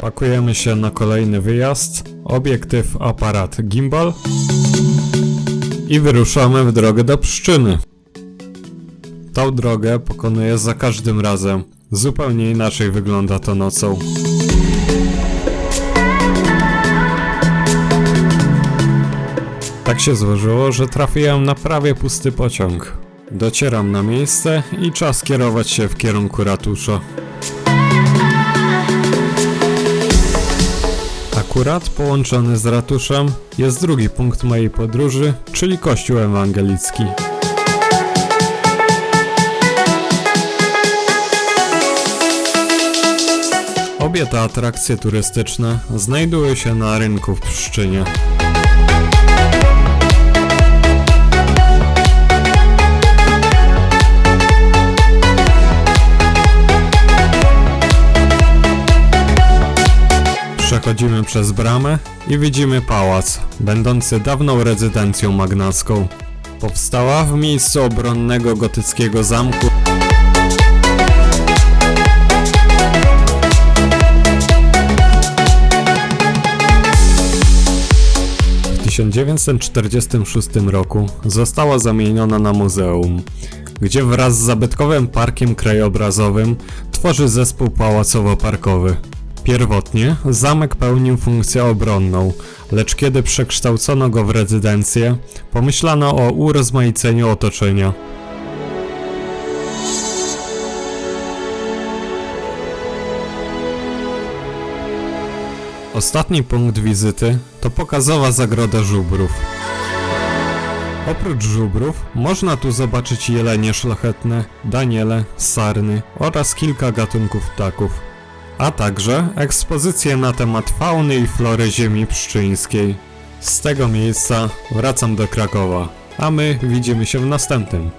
Pakujemy się na kolejny wyjazd, obiektyw, aparat, gimbal i wyruszamy w drogę do Pszczyny. Tą drogę pokonuję za każdym razem. Zupełnie inaczej wygląda to nocą. Tak się złożyło, że trafiłem na prawie pusty pociąg. Docieram na miejsce i czas kierować się w kierunku ratusza. Akurat połączony z ratuszem jest drugi punkt mojej podróży, czyli Kościół Ewangelicki. Obie te atrakcje turystyczne znajdują się na rynku w Pszczynie. Przechodzimy przez bramę i widzimy pałac, będący dawną rezydencją magnacką. Powstała w miejscu obronnego gotyckiego zamku W 1946 roku została zamieniona na muzeum, gdzie wraz z zabytkowym parkiem krajobrazowym tworzy zespół pałacowo-parkowy. Pierwotnie zamek pełnił funkcję obronną, lecz kiedy przekształcono go w rezydencję, pomyślano o urozmaiceniu otoczenia. Ostatni punkt wizyty to pokazowa zagroda żubrów. Oprócz żubrów można tu zobaczyć jelenie szlachetne, daniele, sarny oraz kilka gatunków ptaków, a także ekspozycje na temat fauny i flory ziemi pszczyńskiej. Z tego miejsca wracam do Krakowa, a my widzimy się w następnym.